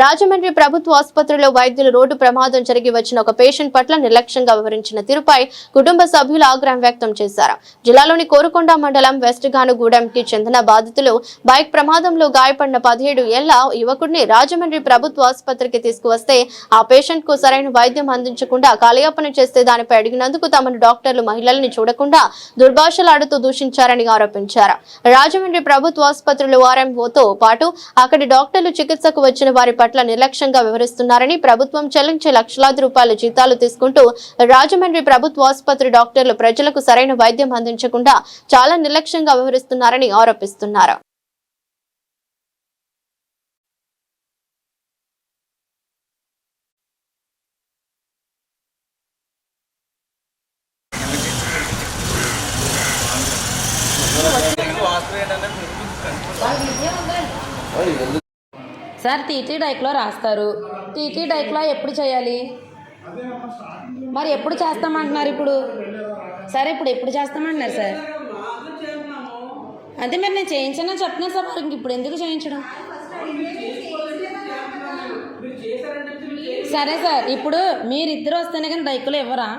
రాజమండ్రి ప్రభుత్వ ఆసుపత్రిలో వైద్యులు రోడ్డు ప్రమాదం జరిగి వచ్చిన ఒక పేషెంట్ పట్ల నిర్లక్ష్యంగా వివరించిన తీరుపై కుటుంబ సభ్యులు ఆగ్రహం వ్యక్తం చేశారు. జిల్లాలోని కోరుకొండ మండలం వెస్ట్ గానుగూడెంకి చెందిన బాధితులు బైక్ ప్రమాదంలో గాయపడిన పదిహేడు ఏళ్ళ యువకుడిని రాజమండ్రి ప్రభుత్వ ఆసుపత్రికి తీసుకువస్తే ఆ పేషెంట్కు సరైన వైద్యం అందించకుండా కాలయాపన చేస్తే దానిపై అడిగినందుకు తమను డాక్టర్లు మహిళల్ని చూడకుండా దుర్భాషలాడుతూ దూషించారని ఆరోపించారు. రాజమండ్రి ప్రభుత్వ ఆసుపత్రిలో ఆర్ఎంఓతో పాటు అక్కడి డాక్టర్లు చికిత్సకు వచ్చిన వారి పట్ల నిర్లక్ష్యంగా వివరిస్తున్నారని ప్రభుత్వం చెల్లించే లక్షలాది రూపాయల జీతాలు తీసుకుంటూ రాజమండ్రి ప్రభుత్వ ఆసుపత్రి డాక్టర్లు ప్రజలకు సరైన వైద్యం అందించకుండా చాలా నిర్లక్ష్యంగా వ్యవహరిస్తున్నారని ఆరోపిస్తున్నారు. సార్ టీటీ డైక్లో రాస్తారు. టీటీ డైక్లో ఎప్పుడు చేయాలి? మరి ఎప్పుడు చేస్తామంటున్నారు ఇప్పుడు? సరే ఇప్పుడు ఎప్పుడు చేస్తామంటున్నారు సార్? అదే మరి నేను చేయించానని చెప్తున్నాను సార్ మరి ఇంక ఇప్పుడు ఎందుకు చేయించడం? సరే సార్ ఇప్పుడు మీరిద్దరు వస్తేనే కానీ డైకులు ఇవ్వరా?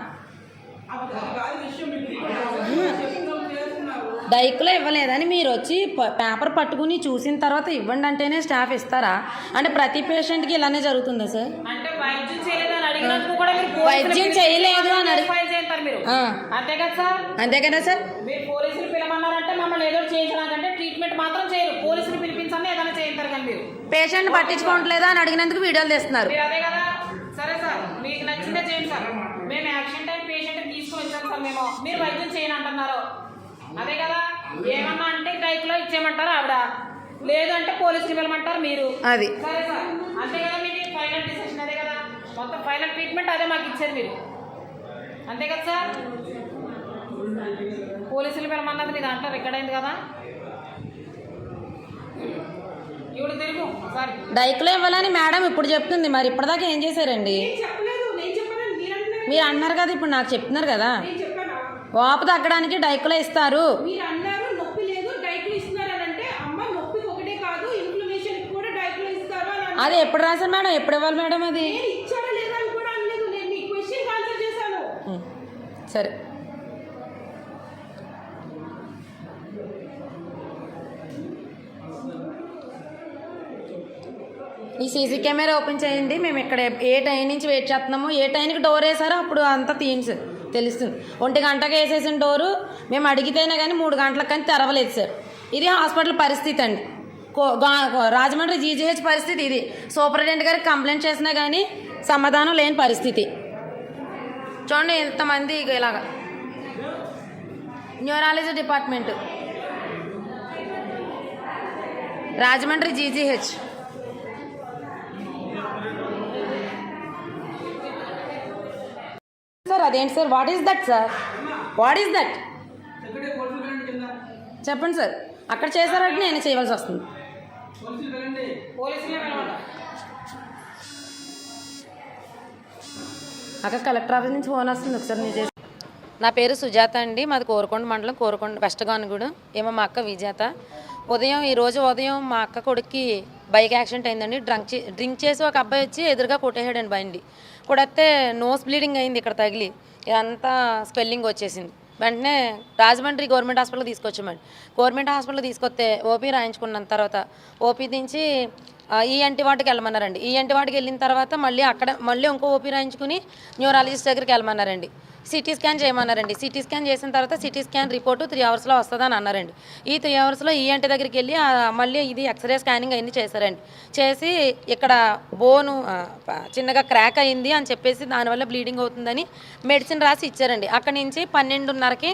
డైకులో ఇవ్వలేదని మీరు వచ్చి పేపర్ పట్టుకుని చూసిన తర్వాత ఇవ్వండి అంటేనే స్టాఫ్ ఇస్తారా? అంటే ప్రతి పేషెంట్కి ఇలానే జరుగుతుందా సార్? అంటే వైద్యం చేయలేదు అని అడిగి- అంతే కదా సార్? అంతే కదా సార్? మీరు పోలీసులు మమ్మల్ని ఏదో చేయించడానికంటే ట్రీట్మెంట్ మాత్రం చేయరు. పోలీసులు పిలిపించండి ఏదైనా చేయించారు కానీ మీరు. పేషెంట్ పట్టించుకోవట్లేదా అని అడిగినందుకు వీడియోలు తీస్తున్నారు. అదే కదా? సరే సార్ మీకు నచ్చిందే చేయండి సార్. మేము యాక్షన్ టైం పేషెంట్ తీసుకుని వచ్చాం సార్ మేము. మీరు వైద్యం చేయని అంటున్నారు. అదే కదా? ఏమన్నా అంటే డైక్లో ఇచ్చేయమంటారు ఆవిడ? లేదు అంటే పోలీసులు పిలవమంటారు మీరు? అది. సరే సార్. అంతే కదా మీకు ఫైనల్ డిసిషన్ అదే కదా. మొత్తం ఫైనల్ ట్రీట్మెంట్ అదే మాకు ఇచ్చేది మీరు. అంతే కదా సార్? పోలీసులు మీ దాంట్లో రికార్డ్ అయింది కదా. ఇవిడు తిరుగు. సారీ. డైక్లో ఇవ్వాలని మేడం ఇప్పుడు చెప్తుంది. మరి ఇప్పటిదాకా ఏం చేశారండి? మీరు అన్నారు కదా ఇప్పుడు నాకు చెప్తున్నారు కదా. వాపు తగ్గడానికి డైక్లో ఇస్తారు మీరు అన్నారు నొప్పి లేదు డైట్లు ఇస్తున్నారు అని అంటే అమ్మ నొప్పికి ఒకటే కాదు ఇన్ఫ్లమేషన్ కూడా డైట్లు ఇస్తారు అని అన్నారు. అది ఎప్పుడు రాశారు మేడం? ఎప్పుడు ఇవ్వాలి మేడం అది. సరే. ఈ సీసీ కెమెరా ఓపెన్ చేయండి. మేము ఇక్కడ ఏ టైం నుంచి వెయిట్ చేస్తున్నామో ఏ టైంకి డోర్ వేసారో అప్పుడు అంతా తీయండి సార్ తెలుస్తుంది. ఒంటి గంటకి వేసేసిన డోరు. మేము అడిగితేనే కానీ మూడు గంటలకు కానీ తెరవలేదు సార్. ఇది హాస్పిటల్ పరిస్థితి అండి. రాజమండ్రి జీజీహెచ్ పరిస్థితి ఇది. సూపరింటెండెంట్ గారికి కంప్లైంట్ చేసినా కానీ సమాధానం లేని పరిస్థితి. చూడండి ఎంతమంది ఇలాగ ఇలాగా. Neurology department. Rajahmundry GGH. Sir అదేంటి sir? What is that sir? What is that చెప్పండి సార్. అక్కడ చేశారంటే నేను చేయవలసి వస్తుంది. అక్కడ కలెక్టర్ ఆఫీస్ నుంచి ఫోన్ వస్తుంది. ఒకసారి నేను చేసి నా పేరు సుజాత అండి. మాది కోరకొండ మండలం కోరకొండ వెస్ట్ గానుగూడెం ఏమో మా అక్క విజేత. ఉదయం ఈ రోజు ఉదయం మా అక్క కొడుక్కి బైక్ యాక్సిడెంట్ అయిందండి. డ్రంక్ చే డ్రింక్ చేసి ఒక అబ్బాయి వచ్చి ఎదురుగా కొట్టేసాడండి బండి. కొడితే నోస్ బ్లీడింగ్ అయింది ఇక్కడ తగిలి. ఇదంతా స్పెల్లింగ్ వచ్చేసింది. వెంటనే రాజమండ్రి గవర్నమెంట్ హాస్పిటల్ తీసుకొచ్చామండి. గవర్నమెంట్ హాస్పిటల్ తీసుకొస్తే ఓపీ రాయించుకున్న తర్వాత ఓపీ నుంచి ఈఎన్టీ వాటికి వెళ్ళమన్నారండి. ఈఎన్టీ వాటికి వెళ్ళిన తర్వాత మళ్ళీ అక్కడ మళ్ళీ ఇంకో ఓపీ రాయించుకుని న్యూరాలజిస్ట్ దగ్గరికి వెళ్ళమన్నారండి. సిటీ స్కాన్ చేయమన్నారండి. సిటీ స్కాన్ చేసిన తర్వాత సిటీ స్కాన్ రిపోర్టు త్రీ అవర్స్లో వస్తుందని అన్నారండి. ఈ త్రీ అవర్స్లో ఈఎన్టీ దగ్గరికి వెళ్ళి మళ్ళీ ఇది ఎక్స్రే స్కానింగ్ అయింది చేశారండి. చేసి ఇక్కడ బోను చిన్నగా క్రాక్ అయింది అని చెప్పేసి దానివల్ల బ్లీడింగ్ అవుతుందని మెడిసిన్ రాసి ఇచ్చారండి. అక్కడి నుంచి పన్నెండున్నరకి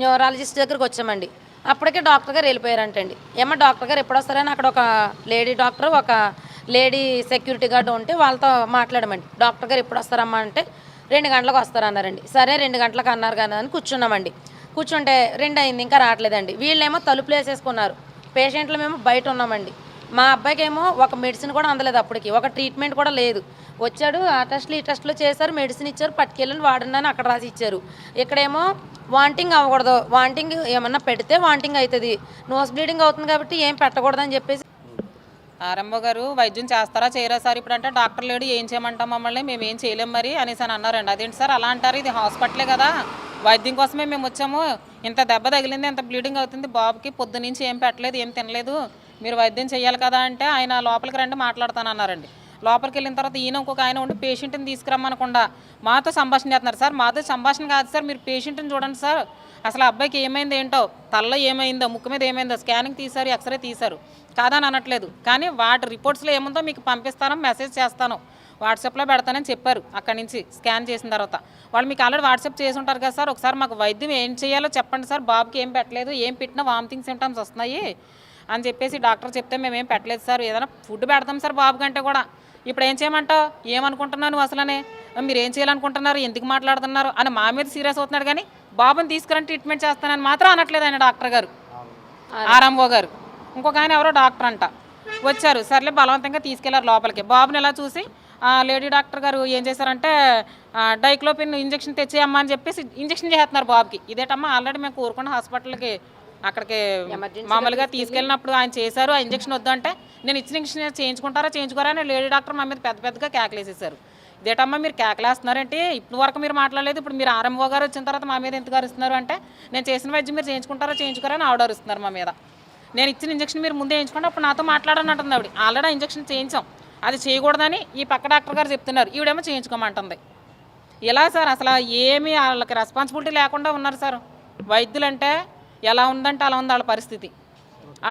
న్యూరాలజిస్ట్ దగ్గరికి వచ్చామండి. అప్పటికే డాక్టర్ గారు వెళ్ళిపోయారంటండి. ఏమో డాక్టర్ గారు ఎప్పుడు వస్తారని అక్కడ ఒక లేడీ డాక్టర్ ఒక లేడీ సెక్యూరిటీ గార్డ్ ఉంటే వాళ్ళతో మాట్లాడమండి. డాక్టర్ గారు ఎప్పుడు వస్తారమ్మా అంటే రెండు గంటలకు వస్తారన్నారండి. సరే రెండు గంటలకు అన్నారు కదా అని కూర్చున్నామండి. కూర్చుంటే రెండు అయింది ఇంకా రావట్లేదండి. వీళ్ళేమో తలుపులు వేసేసుకున్నారు. పేషెంట్లు మేము బయట ఉన్నామండి. మా అబ్బాయికి ఏమో ఒక మెడిసిన్ కూడా అందలేదు అప్పటికి. ఒక ట్రీట్మెంట్ కూడా లేదు. వచ్చాడు ఆ టెస్ట్లు ఈ టెస్ట్లు చేశారు మెడిసిన్ ఇచ్చారు పట్టుకెళ్ళని వాడండి అక్కడ రాసి ఇచ్చారు. ఇక్కడేమో వాంటింగ్ అవ్వకూడదు. వాంటింగ్ ఏమన్నా పెడితే వాంటింగ్ అవుతుంది. నోస్ బ్లీడింగ్ అవుతుంది కాబట్టి ఏం పెట్టకూడదని చెప్పేసి ఆరంభ గారు వైద్యం చేస్తారా చేయరా సార్? ఇప్పుడు అంటే డాక్టర్ లేడు ఏం చేయమంటాం మమ్మల్ని? మేము ఏం చేయలేం మరి? అనేసి అని అన్నారండి. అదేంటి సార్? అలా అంటారు. ఇది హాస్పిటలే కదా. వైద్యం కోసమే మేము వచ్చాము. ఇంత దెబ్బ తగిలింది ఇంత బ్లీడింగ్ అవుతుంది. బాబుకి పొద్దు నుంచి ఏం పెట్టలేదు ఏం తినలేదు. మీరు వైద్యం చేయాలి కదా అంటే ఆయన లోపలికి రండి మాట్లాడతాను అన్నారండి లోపలికి వెళ్ళిన తర్వాత ఈయన ఇంకొక ఆయన ఉండి పేషెంట్ని తీసుకురమ్మనకుండా మాతో సంభాషణ చేస్తున్నారు. సార్ మాతో సంభాషణ కాదు సార్ మీరు పేషెంట్ని చూడండి సార్. అసలు అబ్బాయికి ఏమైంది ఏంటో తల్ల ఏమైందో ముక్కు మీద ఏమైందో స్కానింగ్ తీశారు ఎక్స్రే తీశారు. కాదని అనట్లేదు. కానీ వాటి రిపోర్ట్స్లో ఏముందో మీకు పంపిస్తాను మెసేజ్ చేస్తాను. వాట్సాప్లో పెడతానని చెప్పారు అక్కడి నుంచి స్కాన్ చేసిన తర్వాత. వాళ్ళు మీకు ఆల్రెడీ వాట్సాప్ చేసి ఉంటారు కదా సార్. ఒకసారి మాకు వైద్యం ఏం చేయాలో చెప్పండి సార్. బాబుకి ఏం పెట్టలేదు ఏం పెట్టినా వామిటింగ్ సిమ్టమ్స్ వస్తున్నాయి అని చెప్పేసి డాక్టర్ చెప్తే మేము పెట్టలేదు సార్. ఏదైనా ఫుడ్ పెడతాం సార్ బాబు కంటే కూడా. ఇప్పుడు ఏం చేయమంటావు? ఏమనుకుంటున్నావు నువ్వు అసలనే? మీరు ఏం చేయాలనుకుంటున్నారు? ఎందుకు మాట్లాడుతున్నారు? అని మా మీద సీరియస్ అవుతున్నాడు కానీ బాబుని తీసుకురండి ట్రీట్మెంట్ చేస్తానని మాత్రం అనట్లేదు ఆయన డాక్టర్ గారు. ఆర్ఎంఓ గారు. ఇంకొక ఆయన ఎవరో డాక్టర్ అంట. వచ్చారు. సర్లే బలవంతంగా తీసుకెళ్ళారు లోపలికి. బాబుని ఎలా చూసి ఆ లేడీ డాక్టర్ గారు ఏం చేశారంటే డైక్లోపిన్ ఇంజెక్షన్ తెచ్చేయమ్మా అని చెప్పేసి ఇంజెక్షన్ చేస్తున్నారు బాబుకి. ఇదేటమ్మా ఆల్రెడీ మేము కోరుకున్న హాస్పిటల్కి అక్కడికి మామూలుగా తీసుకెళ్ళినప్పుడు ఆయన చేశారు ఆ ఇంజెక్షన్ వద్దు అంటే నేను ఇచ్చిన ఇంజక్షన్ చేయించుకుంటారా చేయించుకోరా అని లేడీ డాక్టర్ మా మీద పెద్ద పెద్దగా కేకలేసేసారు ఇదేటమ్మా మీరు కేకలేస్తున్నారంటే? ఇప్పుడు వరకు మీరు మాట్లాడలేదు ఇప్పుడు మీరు ఆర్ఎంఓ గారు వచ్చిన తర్వాత మా మీద ఎందుకు అరుస్తున్నారు అంటే నేను చేసిన వైద్యం మీరు చేయించుకుంటారా చేయించుకోరా అని ఆవిడ అరుస్తున్నారు మా మీద. నేను ఇచ్చిన ఇంజక్షన్ మీరు ముందే వేయించుకోండి అప్పుడు నాతో మాట్లాడని అంటుంది ఆవిడ. ఆల్రెడీ ఇంజక్షన్ చేయించాం అది చేయకూడదని ఈ పక్క డాక్టర్ గారు చెప్తున్నారు ఈవిడేమో చేయించుకోమంటుంది. ఇలా సార్ అసలు ఏమీ వాళ్ళకి రెస్పాన్సిబిలిటీ లేకుండా ఉన్నారు సార్? వైద్యులంటే ఎలా ఉందంటే అలా ఉంది వాళ్ళ పరిస్థితి.